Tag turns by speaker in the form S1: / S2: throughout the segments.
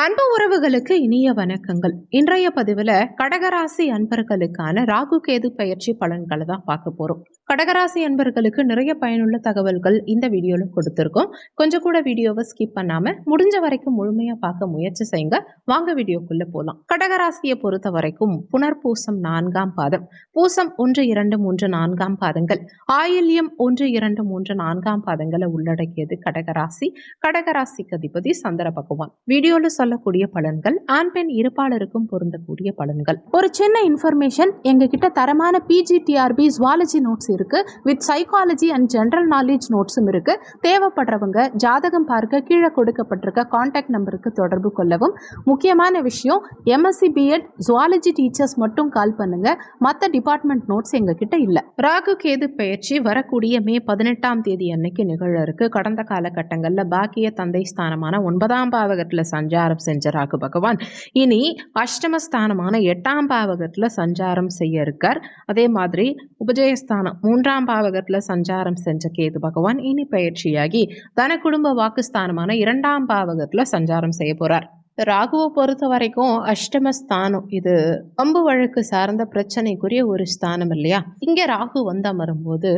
S1: அன்பு உறவுகளுக்கு இனிய வணக்கங்கள். இன்றைய பதிவில் கடகராசி அன்பர்களுக்கான ராகு கேது பயிற்சி பலன்களை தான் பார்க்க போகிறோம் கடகராசி அன்பர்களுக்கு நிறைய பயனுள்ள தகவல்கள் இந்த வீடியோவில் கொடுத்துருக்கோம். கொஞ்சம் கூட வீடியோவை ஸ்கிப் பண்ணாமல் முடிஞ்ச வரைக்கும் முழுமையாக பார்க்க முயற்சி செய்யுங்க. வாங்க வீடியோக்குள்ளே போகலாம் கடகராசியை பொறுத்த வரைக்கும் புனர்பூசம் நான்காம் பாதம். பூசம் ஒன்று இரண்டு மூன்று நான்காம் பாதங்கள். ஆயில்யம் ஒன்று இரண்டு மூன்று நான்காம் பாதங்களை உள்ளடக்கியது கடகராசி. கடகராசிக்கு அதிபதி சந்திர பகவான். வீடியோவில் சொல்லக்கூடிய பலன்கள் ஆண் பெண் இருப்பாளருக்கும் பொருந்தக்கூடிய பலன்கள்.
S2: ஒரு சின்ன இன்ஃபர்மேஷன் எங்ககிட்ட தரமான பிஜிடிஆர்பி ஜுவாலஜி நோட்ஸ் இருக்கு. With psychology and general knowledge நோட்ஸும் இருக்கு. தேவைப்படுறவங்க ஜாதகம் பார்க்க கீழே கொடுக்கப்பட்டிருக்க காண்டாக்ட் நம்பருக்கு தொடர்பு கொள்ளவும். முக்கியமான விஷயம் எம்எஸ்சி பிஎட் ஜுவாலஜி டீச்சர்ஸ் மட்டும் கால் பண்ணுங்க. மற்ற டிபார்ட்மெண்ட் நோட்ஸ் எங்ககிட்ட இல்லை.
S1: ராகு கேது பயிற்சி வரக்கூடிய மே பதினெட்டாம் தேதி அன்னைக்கு நிகழ இருக்கு. கடந்த காலகட்டங்களில் பாக்கிய தந்தை ஸ்தானமான ஒன்பதாம் பாவகத்தில் சஞ்சாரம் செஞ்ச ராகு பகவான். இனி அஷ்டமஸ்தானமான எட்டாம் பாவகத்தில் சஞ்சாரம் செய்ய இருக்கார். அதே மாதிரி உபஜயஸ்தானம் மூன்றாம் பாவகத்தில் சஞ்சாரம் செஞ்ச கேது பகவான் இனி பயிற்சியாகி தன குடும்ப வாக்குஸ்தானமான இரண்டாம் பாவகத்தில் சஞ்சாரம் செய்ய போகிறார் ராகுவை பொறுத்த வரைக்கும் அஷ்டமஸ்தானம். இது அம்பு வழக்கு சார்ந்த பிரச்சனைக்குரிய ஒரு ஸ்தானம் இல்லையா? இங்கே ராகு வந்து அமரும்போது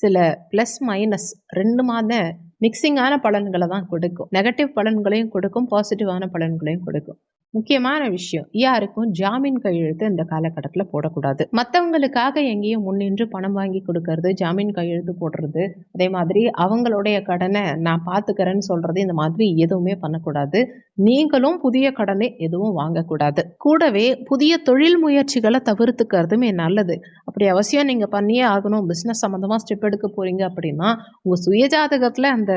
S1: சில ப்ளஸ் மைனஸ் ரெண்டு மாத மிக்சிங்கான பலன்களை தான் கொடுக்கும். நெகட்டிவ் பலன்களையும் கொடுக்கும் பாசிட்டிவான பலன்களையும் கொடுக்கும். முக்கியமான விஷயம். யாருக்கும் ஜாமீன் கையெழுத்து இந்த காலகட்டத்தில் போடக்கூடாது. மற்றவங்களுக்காக எங்கேயும் முன்னின்று பணம் வாங்கி கொடுக்கறது ஜாமீன் கையெழுத்து போடுறது அதே மாதிரி அவங்களுடைய கடனை நான் பார்த்துக்கிறேன்னு சொல்றது இந்த மாதிரி எதுவுமே பண்ணக்கூடாது. நீங்களும் புதிய கடனை எதுவும் வாங்கக்கூடாது. கூடவே புதிய தொழில் முயற்சிகளை தவிர்த்துக்கிறதுமே நல்லது? அப்படி அவசியம் நீங்கள் பண்ணியே ஆகணும். பிஸ்னஸ் சம்மந்தமாக ஸ்டெப் எடுக்க போறீங்க அப்படின்னா உங்கள் சுயஜாதகத்தில் அந்த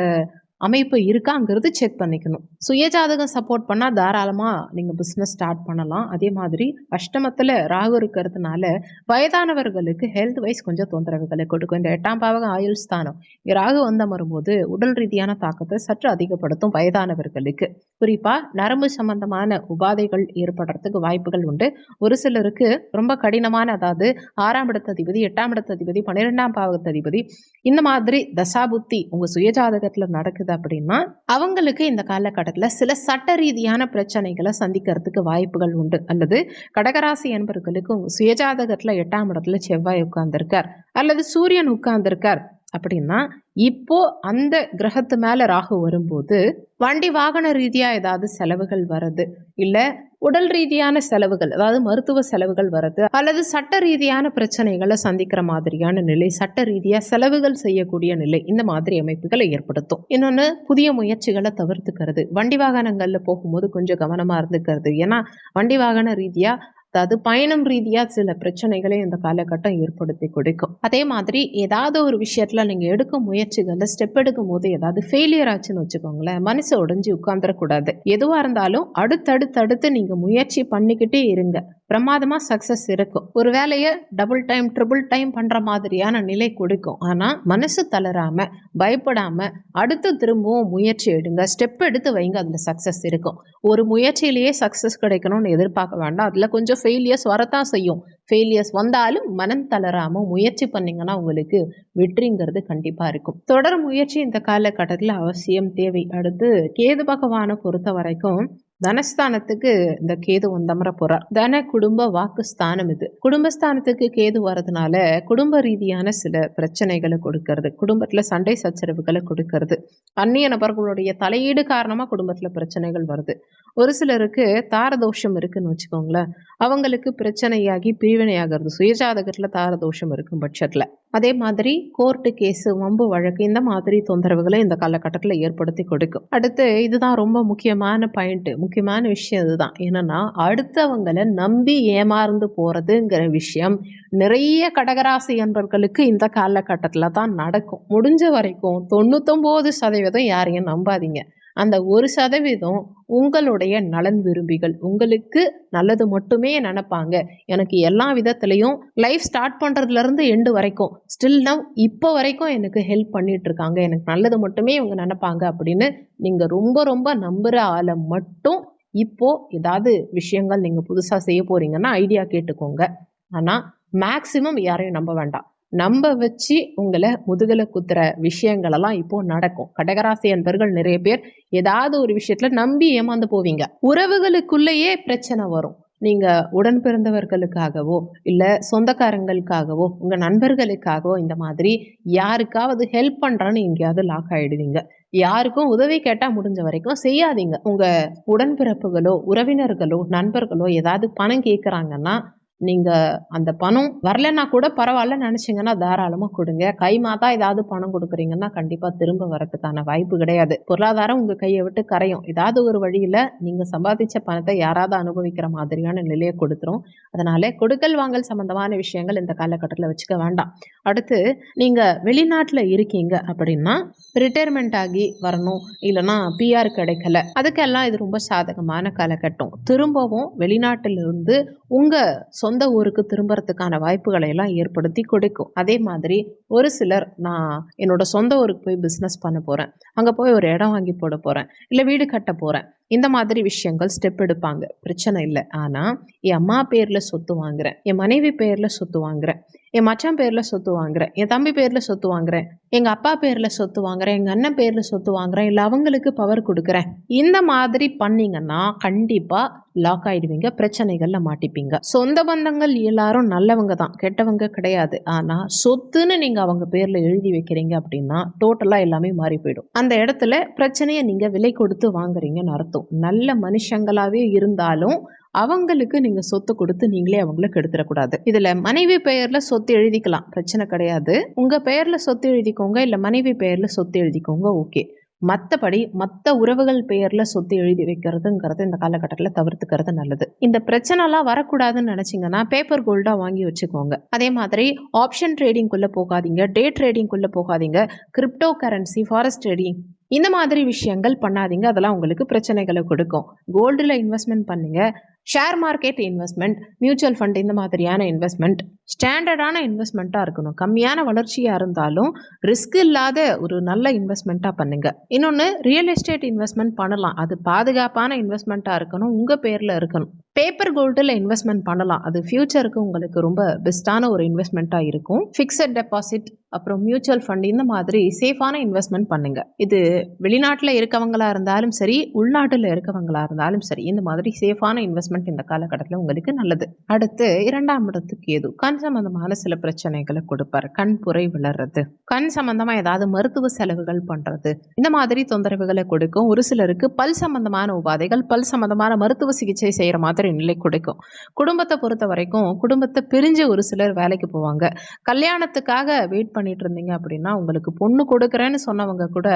S1: அமைப்பு இருக்காங்கிறது செக் பண்ணிக்கணும். சுயஜாதகம் சப்போர்ட் பண்ணால் தாராளமாக நீங்கள் பிஸ்னஸ் ஸ்டார்ட் பண்ணலாம். அதே மாதிரி அஷ்டமத்தில் ராகு இருக்கிறதுனால வயதானவர்களுக்கு ஹெல்த் வைஸ் கொஞ்சம் தொந்தரவுகளை கொடுக்கும். இந்த எட்டாம் பாவகம் ஆயுள் ஸ்தானம். இங்கே ராகு வந்து அமரும்போது உடல் ரீதியான தாக்கத்தை சற்று அதிகப்படுத்தும் வயதானவர்களுக்கு. குறிப்பாக நரம்பு சம்பந்தமான உபாதைகள் ஏற்படுறதுக்கு வாய்ப்புகள் உண்டு. ஒரு சிலருக்கு ரொம்ப கடினமான அதாவது ஆறாம் இடத்த அதிபதி எட்டாம் இடத்த அதிபதி பன்னிரெண்டாம் பாவகத்த அதிபதி இந்த மாதிரி தசாபுத்தி உங்கள் சுயஜாதகத்தில் நடக்குது அப்படின்னா அவங்களுக்கு இந்த காலகட்டத்தில் சில சட்ட ரீதியான பிரச்சனைகளை சந்திக்கிறதுக்கு வாய்ப்புகள் உண்டு. அல்லது கடகராசி என்பவர்களுக்கு சுயஜாதகத்தில் எட்டாம் இடத்துல செவ்வாய் உட்கார்ந்திருக்கார். அல்லது சூரியன் உட்கார்ந்திருக்கார். அப்படின்னா இப்போ அந்த கிரகத்து மேலே ராகு வரும்போது வண்டி வாகன ரீதியாக ஏதாவது செலவுகள் வருது இல்லை உடல் ரீதியான செலவுகள் அதாவது மருத்துவ செலவுகள் வருது அல்லது சட்ட ரீதியான பிரச்சனைகளை சந்திக்கிற மாதிரியான நிலை சட்ட ரீதியாக செலவுகள் செய்யக்கூடிய நிலை இந்த மாதிரி அமைப்புகளை ஏற்படுத்தும். இன்னொன்று புதிய முயற்சிகளை தவிர்த்துக்கிறது. வண்டி வாகனங்களில் போகும்போது கொஞ்சம் கவனமாக இருந்துக்கிறது. ஏன்னா வண்டி வாகன ரீதியாக அதாவது பயணம் ரீதியாக சில பிரச்சனைகளை இந்த காலகட்டம் ஏற்படுத்தி கொடுக்கும். அதே மாதிரி ஏதாவது ஒரு விஷயத்தில் நீங்கள் எடுக்கும் முயற்சிகளில் ஸ்டெப் எடுக்கும் போது ஏதாவது ஃபெயிலியர் ஆச்சுன்னு வச்சுக்கோங்களேன் மனசு உடஞ்சி உட்காந்துடக்கூடாது எதுவாக இருந்தாலும் அடுத்தடுத்தடுத்து நீங்கள் முயற்சி பண்ணிக்கிட்டே இருங்க. பிரமாதமாக சக்ஸஸ் இருக்கும். ஒரு வேலையை டபுள் டைம் ட்ரிபிள் டைம் பண்ணுற மாதிரியான நிலை கொடுக்கும். ஆனால் மனசு தளராமல் பயப்படாமல் அடுத்து திரும்பவும் முயற்சி எடுங்க. ஸ்டெப் எடுத்து வைங்க அதில் சக்ஸஸ் இருக்கும். ஒரு முயற்சியிலேயே சக்ஸஸ் கிடைக்கணும்னு எதிர்பார்க்க வேண்டாம். அதில் கொஞ்சம் ஃபெயிலியர்ஸ் வரத்தான் செய்யும். ஃபெயிலியர்ஸ் வந்தாலும் மனம் தளராமல் முயற்சி பண்ணிங்கன்னா உங்களுக்கு வெற்றிங்கிறது கண்டிப்பாக இருக்கும். தொடர் முயற்சி இந்த காலகட்டத்தில் அவசியம் தேவை. அடுத்து கேது பகவானை பொறுத்த வரைக்கும் தனஸ்தானத்துக்கு இந்த கேது வந்தமர போறார் தன குடும்ப வாக்குஸ்தானம் இது. குடும்பஸ்தானத்துக்கு கேது வர்றதுனால குடும்ப ரீதியான சில பிரச்சனைகளை கொடுக்கறது. குடும்பத்துல சண்டை சச்சரவுகளை கொடுக்கறது. அந்நிய நபர்களுடைய தலையீடு காரணமா குடும்பத்துல பிரச்சனைகள் வருது. ஒரு சிலருக்கு தாரதோஷம் இருக்குன்னு வச்சுக்கோங்களேன். அவங்களுக்கு பிரச்சனையாகி பிரிவினையாகிறது. சுயஜாதகத்துல தாரதோஷம் இருக்கும் பட்சத்துல. அதே மாதிரி கோர்ட்டு கேஸு வம்பு வழக்கு இந்த மாதிரி தொந்தரவுகளை இந்த காலகட்டத்தில் ஏற்படுத்தி கொடுக்கும். அடுத்து இதுதான் ரொம்ப முக்கியமான பாயிண்ட்டு முக்கியமான விஷயம் இதுதான். என்னன்னா அடுத்தவங்களை நம்பி ஏமாந்து போகிறதுங்கிற விஷயம் நிறைய கடகராசி என்பர்களுக்கு இந்த காலகட்டத்தில் தான் நடக்கும். முடிஞ்ச வரைக்கும் தொண்ணூத்தொம்பது சதவீதம் யாரையும் நம்பாதீங்க. அந்த ஒரு சதவீதம் உங்களுடைய நலன் விரும்பிகள். உங்களுக்கு நல்லது மட்டுமே நினைப்பாங்க. எனக்கு எல்லா விதத்துலேயும் லைஃப் ஸ்டார்ட் பண்ணுறதுலேருந்து எண்டு வரைக்கும். ஸ்டில் நவ் இப்போ வரைக்கும் எனக்கு ஹெல்ப் பண்ணிகிட்ருக்காங்க இருக்காங்க எனக்கு நல்லது மட்டுமே இவங்க நினைப்பாங்க அப்படின்னு நீங்கள் ரொம்ப ரொம்ப நம்புகிற ஆளை மட்டும் இப்போது ஏதாவது விஷயங்கள் நீங்கள் புதுசாக செய்ய போகிறீங்கன்னா ஐடியா கேட்டுக்கோங்க. ஆனால் மேக்ஸிமம் யாரையும் நம்ப வேண்டாம். நம்ப வச்சு உங்களை முதுகலை குத்துற விஷயங்களெல்லாம் இப்போ நடக்கும். கடகராசி அன்பர்கள் நிறைய பேர் ஏதாவது ஒரு விஷயத்துல நம்பி ஏமாந்து போவீங்க. உறவுகளுக்குள்ளேயே பிரச்சனை வரும். நீங்க உடன் பிறந்தவர்களுக்காகவோ இல்ல சொந்தக்காரங்களுக்காகவோ உங்க நண்பர்களுக்காகவோ இந்த மாதிரி யாருக்காவது ஹெல்ப் பண்ணுறான்னு எங்கேயாவது லாக் ஆயிடுவீங்க. யாருக்கும் உதவி கேட்டால் முடிஞ்ச வரைக்கும் செய்யாதீங்க. உங்கள் உடன்பிறப்புகளோ உறவினர்களோ நண்பர்களோ ஏதாவது பணம் கேட்குறாங்கன்னா நீங்க அந்த பணம் வரலைன்னா கூட பரவாயில்ல நினைச்சீங்கன்னா தாராளமா கொடுங்க. கை மாத்தா ஏதாவது பணம் கொடுக்குறீங்கன்னா கண்டிப்பா திரும்ப வரதுக்கான வாய்ப்பு கிடையாது. பொருளாதாரம் உங்க கையை விட்டு கரையும். ஏதாவது ஒரு வழியில நீங்க சம்பாதிச்ச பணத்தை யாராவது அனுபவிக்கிற மாதிரியான நிலையை கொடுத்துரும். அதனால கொடுக்கல் வாங்கல் சம்பந்தமான விஷயங்கள் இந்த காலகட்டத்தில் வச்சுக்க வேண்டாம். அடுத்து நீங்க வெளிநாட்டுல இருக்கீங்க அப்படின்னா ரிட்டையர்மெண்ட் ஆகி வரணும். இல்லைன்னா பிஆர் கிடைக்கல. அதுக்கெல்லாம் இது ரொம்ப சாதகமான காலகட்டம். திரும்பவும் வெளிநாட்டிலிருந்து உங்கள் சொந்த ஊருக்கு திரும்புறதுக்கான வாய்ப்புகளை எல்லாம் ஏற்படுத்தி கொடுக்கும். அதே மாதிரி ஒரு சிலர் நான் என்னோட சொந்த ஊருக்கு போய் பிஸ்னஸ் பண்ண போகிறேன் அங்கே போய் ஒரு இடம் வாங்கி போட போகிறேன் இல்லை வீடு கட்ட போகிறேன் இந்த மாதிரி விஷயங்கள் ஸ்டெப் எடுப்பாங்க. பிரச்சனை இல்லை. ஆனால் என் அம்மா பேரில் சொத்து வாங்குறேன் என் மனைவி பேரில் சொத்து வாங்குறேன் என் மச்சான் பேரில் சொத்து வாங்குறேன் என் தம்பி பேரில் சொத்து வாங்குறேன் எங்கள் அப்பா பேரில் சொத்து வாங்குறேன் எங்கள் அண்ணன் பேரில் சொத்து வாங்குறேன் இல்லை அவங்களுக்கு பவர் கொடுக்குறேன். இந்த மாதிரி பண்ணீங்கன்னா கண்டிப்பாக லாக் ஆயிடுவீங்க பிரச்சனைகளில் மாட்டிப்பீங்க. சொந்த பந்தங்கள் எல்லாரும் நல்லவங்க தான் கெட்டவங்க கிடையாது. ஆனால் சொத்துன்னு நீங்கள் அவங்க பேரில் எழுதி வைக்கிறீங்க அப்படின்னா டோட்டலாக எல்லாமே மாறி போயிடும். அந்த இடத்துல பிரச்சனையை நீங்கள் விலை கொடுத்து வாங்குறீங்கன்னு அர்த்தம். நல்ல மனுஷங்களாவே இருந்தாலும் அவங்களுக்கு நீங்க சொத்து கொடுத்து நீங்களே அவங்கள கெடுத்துடக்கூடாது. இதுல மனைவி பெயர்ல சொத்து எழுதிக்கலாம். பிரச்சனை கிடையாது. உங்க பெயர்ல சொத்து எழுதிக்கோங்க. இல்ல மனைவி பெயர்ல சொத்து எழுதிக்கோங்க. ஓகே. மற்றபடி மற்ற உறவுகள் பெயர்ல சொத்து எழுதி வைக்கிறதுங்கிறது இந்த காலகட்டத்தில் தவிர்த்துக்கிறது நல்லது. இந்த பிரச்சனைலாம் வரக்கூடாதுன்னு நினைச்சீங்கன்னா பேப்பர் கோல்டா வாங்கி வச்சுக்கோங்க. அதே மாதிரி ஆப்ஷன் ட்ரேடிங்குள்ள போகாதீங்க. டே ட்ரேடிங்குள்ள போகாதீங்க. கிரிப்டோ கரன்சி ஃபாரஸ்ட் ட்ரேடிங் இந்த மாதிரி விஷயங்கள் பண்ணாதீங்க. அதெல்லாம் உங்களுக்கு பிரச்சனைகளை கொடுக்கும். கோல்டில் இன்வெஸ்ட்மெண்ட் பண்ணுங்கள் share market investment mutual fund இந்த மாதிரியான இன்வெஸ்ட்மெண்ட் ஸ்டாண்டர்டான இன்வெஸ்ட்மெண்ட்டாக இருக்கணும். கம்மியான வளர்ச்சியாக இருந்தாலும் ரிஸ்க் இல்லாத ஒரு நல்ல இன்வெஸ்ட்மெண்ட்டாக பண்ணுங்கள் இன்னொன்று ரியல் எஸ்டேட் இன்வெஸ்ட்மெண்ட் பண்ணலாம். அது பாதுகாப்பான இன்வெஸ்ட்மெண்ட்டாக இருக்கணும். உங்கள் பேரில் இருக்கணும். பேப்பர் கோல்டில் இன்வெஸ்ட்மெண்ட் பண்ணலாம். அது ஃப்யூச்சருக்கு உங்களுக்கு ரொம்ப பெஸ்ட்டான ஒரு இன்வெஸ்ட்மெண்ட்டாக இருக்கும். ஃபிக்ஸட் டெபாசிட் அப்புறம் மியூச்சுவல் ஃபண்ட் இந்த மாதிரி சேஃபான இன்வெஸ்ட்மெண்ட் பண்ணுங்க. இது வெளிநாட்டில் இருக்கவங்களா இருந்தாலும் சரி உள்நாட்டில் இருக்கவங்களா இருந்தாலும் சரி இந்த மாதிரி சேஃபான இன்வெஸ்ட்மெண்ட் இந்த காலகட்டத்தில் உங்களுக்கு நல்லது. அடுத்து இரண்டாம் இடத்துக்கு ஏது கண் சம்பந்தமான சில பிரச்சனைகளை கொடுப்பார். கண் புரை விளறது கண் சம்பந்தமா ஏதாவது மருத்துவ செலவுகள் பண்றது. இந்த மாதிரி தொந்தரவுகளை கொடுக்கும். ஒரு சிலருக்கு பல் சம்பந்தமான உபாதைகள் பல் சம்பந்தமான மருத்துவ சிகிச்சை செய்யற மாதிரி நிலை கொடுக்கும். குடும்பத்தை பொறுத்த வரைக்கும் குடும்பத்தை பிரிஞ்சு ஒரு சிலர் வேலைக்கு போவாங்க. கல்யாணத்துக்காக வெயிட் பண்ணிட்டு இருந்தீங்க அப்படின்னா உங்களுக்கு பொண்ணு கொடுக்குறேன்னு சொன்னவங்க கூட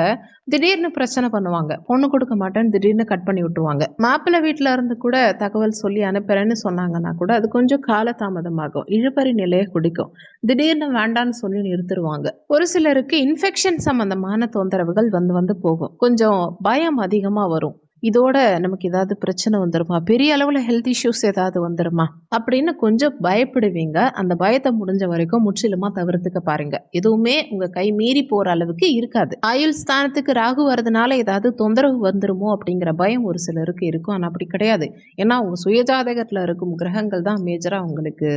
S1: திடீர்னு பிரச்சனை பண்ணுவாங்க. பொண்ணு கொடுக்க மாட்டேன்னு திடீர்னு கட் பண்ணி விட்டுருவாங்க. மாப்பிள்ளை வீட்டில் இருந்து கூட தகவல் சொல்லி அனுப்புறேன்னு சொன்னாங்கன்னா கூட அது கொஞ்சம் காலதாமதமாகும். இழுபறி நிலையை குடிக்கும். திடீர்னு வேண்டான்னு சொல்லி நிறுத்திடுவாங்க ஒரு சிலருக்கு இன்ஃபெக்ஷன் சம்பந்தமான தொந்தரவுகள் வந்து வந்து போகும். கொஞ்சம் பயம் அதிகமாக வரும். இதோட நமக்கு ஏதாவது பிரச்சனை வந்துருமா? பெரிய அளவில் ஹெல்த் இஷ்யூஸ் ஏதாவது வந்துருமா? அப்படின்னு கொஞ்சம் பயப்படுவீங்க. அந்த பயத்தை முடிஞ்ச வரைக்கும் முற்றிலுமா தவிர்த்துக்க பாருங்க. எதுவுமே உங்க கை மீறி போற அளவுக்கு இருக்காது. ஆயுள் ஸ்தானத்துக்கு ராகு வர்றதுனால ஏதாவது தொந்தரவு வந்துருமோ அப்படிங்கிற பயம் ஒரு சிலருக்கு இருக்கும். ஆனால் அப்படி கிடையாது. ஏன்னா உங்க சுயஜாதகத்தில் இருக்கும் கிரகங்கள் தான் மேஜரா உங்களுக்கு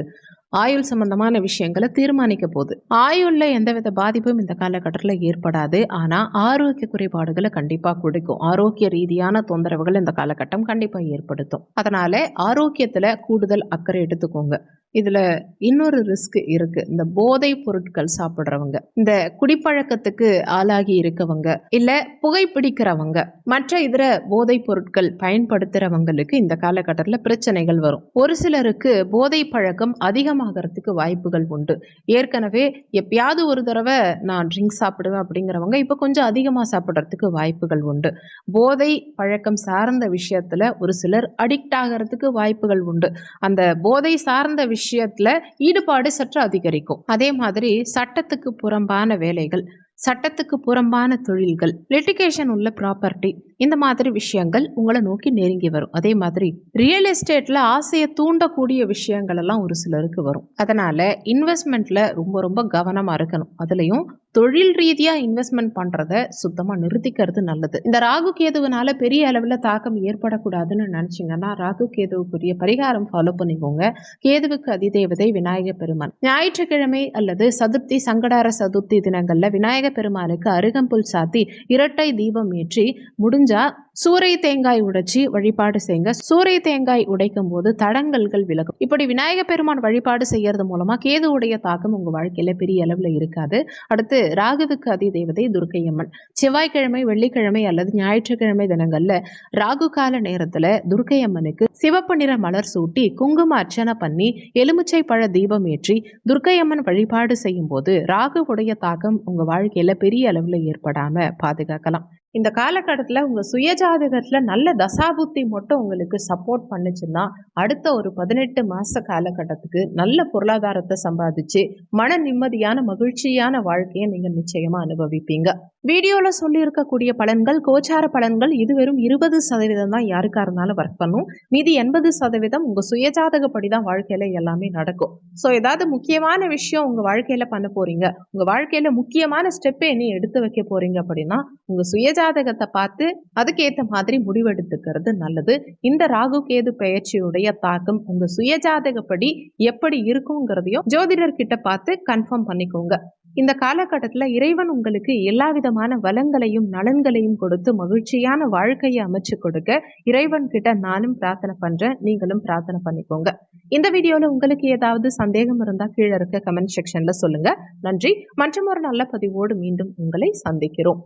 S1: ஆயுள் சம்பந்தமான விஷயங்களை தீர்மானிக்க போகுது. ஆயுள்ல எந்தவித பாதிப்பும் இந்த காலகட்டத்தில் ஏற்படாது. ஆனா ஆரோக்கிய குறைபாடுகளை கண்டிப்பா கொடுக்கும். ஆரோக்கிய ரீதியான தொந்தரவுகள் இந்த காலகட்டம் கண்டிப்பா ஏற்படுத்தும். அதனால ஆரோக்கியத்துல கூடுதல் அக்கறை எடுத்துக்கோங்க. இதில் இன்னொரு ரிஸ்க் இருக்குது இந்த போதை பொருட்கள் சாப்பிட்றவங்க இந்த குடிப்பழக்கத்துக்கு ஆளாகி இருக்கவங்க இல்லை புகைப்பிடிக்கிறவங்க மற்ற இதர போதை பொருட்கள் பயன்படுத்துகிறவங்களுக்கு இந்த காலகட்டத்தில் பிரச்சனைகள் வரும். ஒரு சிலருக்கு போதை பழக்கம் அதிகமாகறதுக்கு வாய்ப்புகள் உண்டு. ஏற்கனவே எப்பயாவது ஒரு தடவை நான் ட்ரிங்க் சாப்பிடுவேன் அப்படிங்கிறவங்க இப்போ கொஞ்சம் அதிகமாக சாப்பிட்றதுக்கு வாய்ப்புகள் உண்டு. போதை பழக்கம் சார்ந்த விஷயத்தில் ஒரு சிலர் அடிக்ட் ஆகிறதுக்கு வாய்ப்புகள் உண்டு. அந்த போதை சார்ந்த விஷயம் விஷயத்துல ஈடுபாடு சற்று அதிகரிக்கும். அதே மாதிரி சட்டத்துக்கு புறம்பான வேலைகள் சட்டத்துக்கு புறம்பான தொழில்கள் லிட்டிகேஷன் உள்ள ப்ராப்பர்ட்டி இந்த மாதிரி விஷயங்கள் உங்களை நோக்கி நெருங்கி வரும். அதே மாதிரி ரியல் எஸ்டேட்ல ஆசையை தூண்டக்கூடிய விஷயங்கள் எல்லாம் ஒரு சிலருக்கு வரும். அதனால இன்வெஸ்ட்மெண்ட்ல ரொம்ப ரொம்ப கவனமா இருக்கணும். அதுலயும் தொழில் ரீதியாக இன்வெஸ்ட்மெண்ட் பண்ணுறத சுத்தமாக நிறுத்திக்கிறது நல்லது. இந்த ராகு கேதுவனால பெரிய அளவில் தாக்கம் ஏற்படக்கூடாதுன்னு நினச்சிங்கன்னா ராகு கேதுவுக்குரிய பரிகாரம் ஃபாலோ பண்ணிக்கோங்க. கேதுவுக்கு அதிதேவதை விநாயக பெருமான். ஞாயிற்றுக்கிழமை அல்லது சதுர்த்தி சங்கடார சதுர்த்தி தினங்களில் விநாயக பெருமானுக்கு அருகம்புல் சாத்தி இரட்டை தீபம் ஏற்றி முடிஞ்சால் சூறை தேங்காய் உடைச்சி வழிபாடு செய்யுங்க சூறை தேங்காய் உடைக்கும் போது தடங்கல்கள் விலகும். இப்படி விநாயக பெருமான் வழிபாடு செய்யறது மூலமா கேதுவுடைய தாக்கம் உங்க வாழ்க்கையில பெரிய அளவுல இருக்காது. அடுத்து ராகுவுக்கு அதிதேவதை துர்க்கையம்மன். செவ்வாய்க்கிழமை வெள்ளிக்கிழமை அல்லது ஞாயிற்றுக்கிழமை தினங்கள்ல ராகு கால நேரத்துல துர்க்கையம்மனுக்கு சிவப்பு நிற மலர் சூட்டி குங்கும அர்ச்சனை பண்ணி எலுமிச்சை பழ தீபம் ஏற்றி துர்க்கையம்மன் வழிபாடு செய்யும் போது ராகுவுடைய தாக்கம் உங்க வாழ்க்கையில பெரிய அளவுல ஏற்படாம பாதுகாக்கலாம். இந்த காலகட்டத்தில் உங்கள் சுயஜாதகத்தில் நல்ல தசாபுத்தி மட்டும் உங்களுக்கு சப்போர்ட் பண்ணுச்சுன்னா அடுத்த ஒரு பதினெட்டு மாத காலகட்டத்துக்கு நல்ல பொருளாதாரத்தை சம்பாதிச்சு மன நிம்மதியான மகிழ்ச்சியான வாழ்க்கையை நீங்கள் நிச்சயமாக அனுபவிப்பீங்க. வீடியோவில் சொல்லியிருக்கக்கூடிய பலன்கள் கோச்சார பலன்கள் இது வெறும் இருபது சதவீதம் தான். யாருக்கா இருந்தாலும் ஒர்க் பண்ணும். மீதி எண்பது சதவீதம் உங்கள் சுயஜாதகப்படி தான் வாழ்க்கையில் எல்லாமே நடக்கும். ஸோ ஏதாவது முக்கியமான விஷயம் உங்கள் வாழ்க்கையில் பண்ண போகிறீங்க உங்கள் வாழ்க்கையில் முக்கியமான ஸ்டெப்பை நீ எடுத்து வைக்க போகிறீங்க அப்படின்னா உங்கள் ஜாதகத்தை பார்த்து அதுக்கேற்ற மாதிரி முடிவெடுத்துக்கிறது நல்லது. இந்த ராகு கேது பெயர்ச்சியுடைய தாக்கம் உங்கள் சுயஜாதகப்படி எப்படி இருக்குங்கிறதையும் ஜோதிடர் கிட்ட பார்த்து கன்ஃபார்ம் பண்ணிக்கோங்க. இந்த காலகட்டத்தில் இறைவன் உங்களுக்கு எல்லா விதமான வளங்களையும் நலன்களையும் கொடுத்து மகிழ்ச்சியான வாழ்க்கையை அமைச்சு கொடுக்க இறைவன் கிட்ட நானும் பிரார்த்தனை பண்றேன் நீங்களும் பிரார்த்தனை பண்ணிக்கோங்க. இந்த வீடியோல உங்களுக்கு ஏதாவது சந்தேகம் இருந்தா கீழே இருக்க கமெண்ட் செக்ஷன்ல சொல்லுங்க. நன்றி. மற்றும் ஒரு நல்ல பதிவோடு மீண்டும் உங்களை சந்திக்கிறோம்.